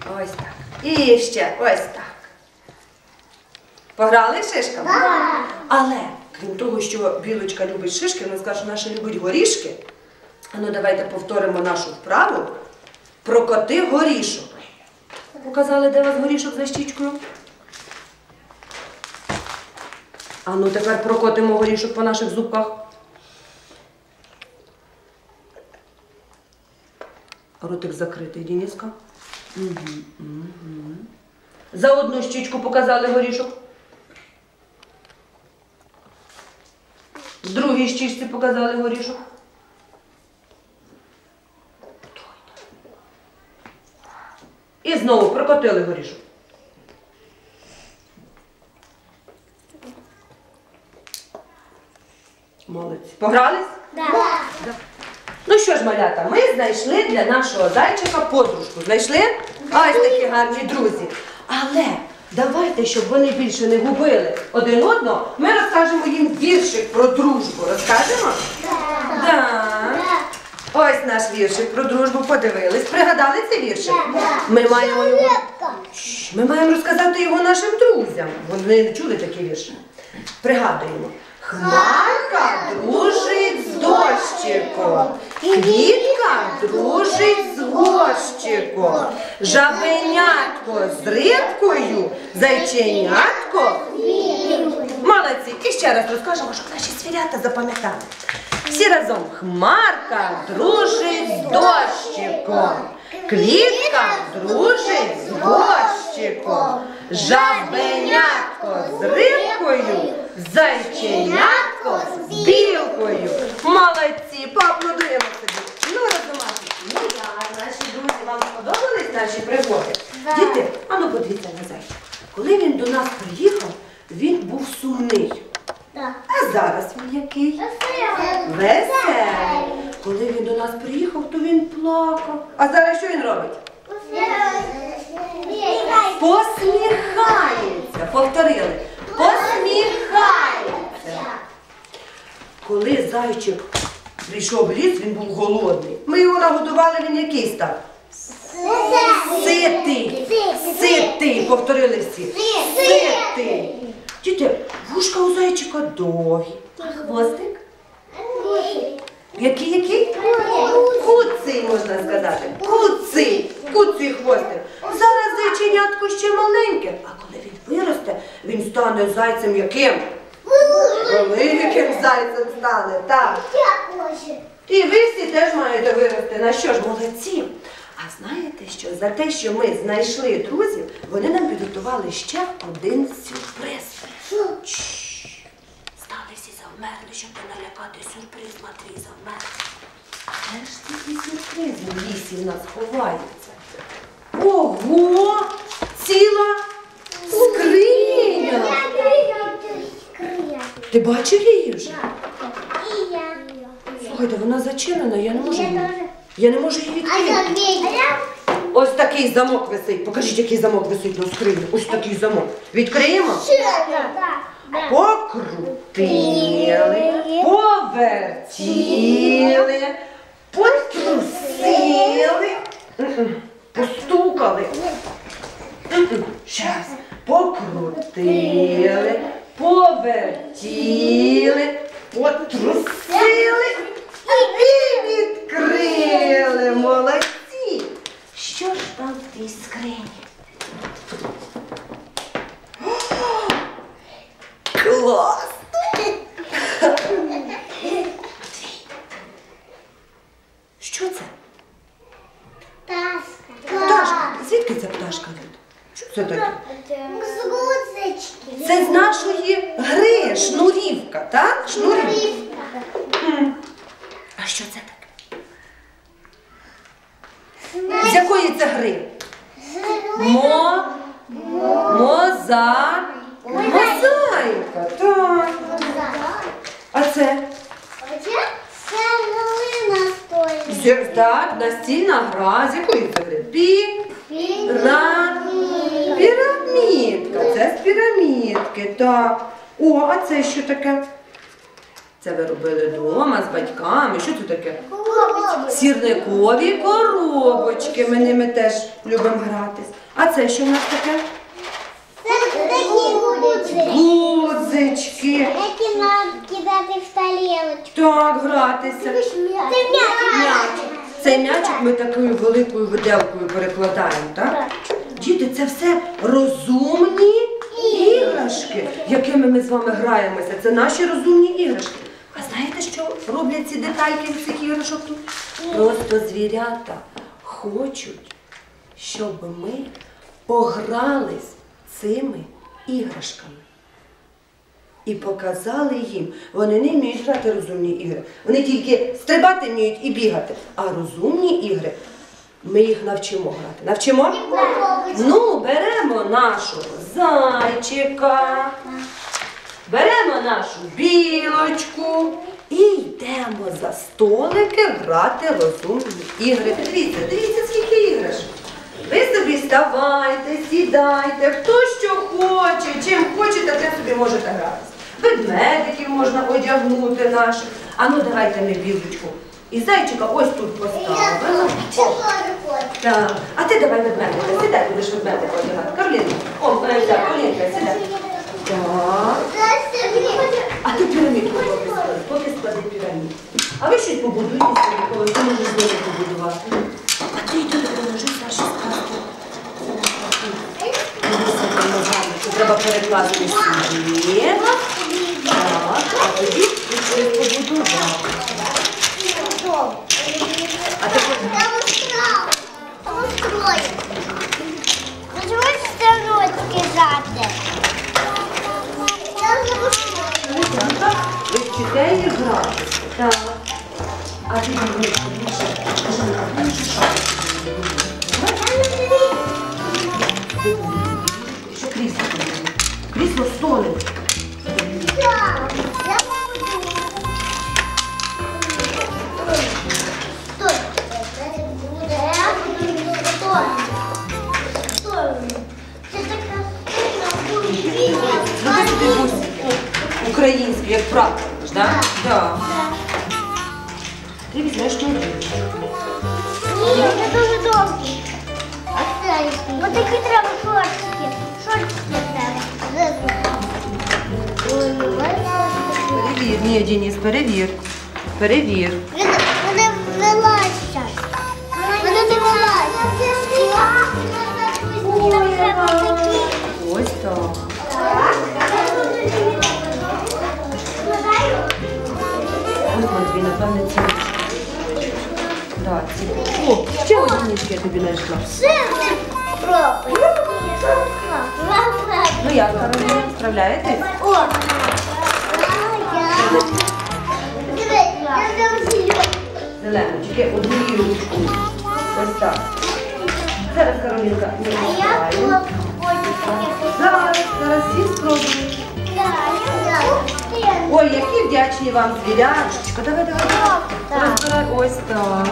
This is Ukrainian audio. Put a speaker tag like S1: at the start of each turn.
S1: Ось так. І ще ось так. Пограли шишками? Але крім того, що білочка любить шишки, вона скаже, що наша любить горішки. А ну давайте повторимо нашу вправу. Прокоти горішок. Показали, де у вас горішок за щічкою? А ну тепер прокотимо горішок по наших зубках. Ротик закритий, Дініска. За одну щічку показали горішок. З другій щічці показали горішок. І знову прокотили горішок. Молодці. Погрались? Ж, малята, ми знайшли для нашого зайчика подружку. Знайшли? Ось такі гарні друзі. Але давайте, щоб вони більше не губили один одного, ми розкажемо їм віршик про дружбу. Розкажемо? Да. Ось наш віршик про дружбу подивились. Пригадали цей віршик? Ми маємо його. Шш, Ми маємо розказати його нашим друзям. Вони не чули такі вірші. Пригадуємо. Хмарка дружить з дощиком, квітка дружить з горщиком, жабенятко з рибкою, зайченятко. Молодці! І ще раз розкажемо, щоб наші звірята запам'ятали. Всі разом хмарка дружить з дощиком, квітка дружить з горщиком, жабенятко з рибкою, зайченятко з білкою. Молодці, поаплодуємо собі. Ну, розумати. Ну як, наші друзі, вам сподобались наші пригоди? Діти, а ну подивіться на зайчика. Коли він до нас приїхав, він був сумний. А зараз він який? Веселий. Коли він до нас приїхав, то він плакав. А зараз що він робить? Посміхається. Повторили. Посміхається. Коли зайчик прийшов в ліс, він був голодний. Ми його нагодували, він який став? Ситий. Ситий. Повторили всі. Ситий. Діти, вушка у зайчика довгі. А хвостик? Який, який? Куций, можна сказати. Куций. Куций хвостик. Зараз зайченятко ще маленьке. А коли він виросте, він стане зайцем яким? Великим зайцем стане, так. І ви всі теж маєте вирости. На що ж, молодці? А знаєте що? За те, що ми знайшли друзів, вони нам підготували ще один сюрприз. Завмерли, щоб налякати сюрприз, Матвій завмер. Де ж такий сюрприз в лісі в нас ховається? Ого! Ціла скриня! Ти бачив її вже? Слухайте, вона зачинена, я не можу її. Я не можу її відкрити. Ось такий замок висить. Покажіть, який замок висить на скрині. Ось такий замок. Відкриємо? Покрутили, повертіли, потрусили, постукали. Ще. Покрутили, повертіли, потрусили відкрили. Молодці. Що ж там в тій скрині? Клас! Що це? Пташка. Звідки ця пташка тут? Що це таке? Це з нашої гри, шнурівка, так? Шнурівка. М. А що це таке? З якої це гри? Мо, моза, мозаїка, так. А це? З- Так, настільна гра, з якої це? Пі, ра, пірамідка. Це з пірамідки, так. О, а це що таке? Це ви робили вдома з батьками. Що це таке? Сірникові коробочки. Ми ними теж любимо гратись. А це що в нас таке?
S2: Це такі гудзики, Які нам кидати в тарілочку.
S1: Так, гратися.
S2: Це м'яч.
S1: М'ячик. Цей м'ячик ми такою великою виделкою перекладаємо, так? Діти, це все розумні іграшки, якими ми з вами граємося. Це наші розумні іграшки. А знаєте, що роблять ці детальки з цих іграшок тут? Просто звірята хочуть, щоб ми погрались цими іграшками. І показали їм. Вони не вміють грати розумні ігри. Вони тільки стрибати вміють і бігати. А розумні ігри ми їх навчимо грати. Навчимо? Ну, беремо нашого зайчика, беремо нашу білочку і йдемо за столики грати розумні ігри. Дивіться, дивіться, скільки іграшок. Ви собі ставайте, сідайте, хто що хоче, чим хочете, тим собі можете гратися. Ведмедиків можна одягнути наших. А ну давайте ми білочку. І зайчика ось тут поставимо. О, так. А ти давай ведмедика, сідай, будеш ведмедика одягати. Каролінка, о, е, так, Каролінка, сідай. Так. А ти пірамідку поки склади, поки склади пірамідку. А ви щось побудуйте коли ти можеш з побудувати. А ти йди допоможи ногами, що треба перекласти сюди. А тоді побудувати. А тепер так, ви вчите їх грати. Так. А ти більше, більше. Кажи, Українські, як прапор, так? Так. Ти візьмеш мені.
S2: Ні, це дуже довгий. Ось такі треба шортики. Шортики треба.
S1: Перевір. Ні, Денис, перевір. Перевір.
S2: Вони вилазять. Вони не вилазять.
S1: Ось так. Ось Матвій, напевне, ці. Так, ці. О, ще одинички я тобі знайшла.
S2: Сирне пробуй.
S1: Ну як, Кароліна, справляєтесь?
S2: О!
S1: Тільки одну ручку. Ось так. Зараз, Каролінка, відкриваємо.
S2: хлопчик.
S1: Зараз, зараз всі спробують.
S2: Да,
S1: Ой, які вдячні вам звірячечка. Давай, давай, давай. Розбирай. Ось так.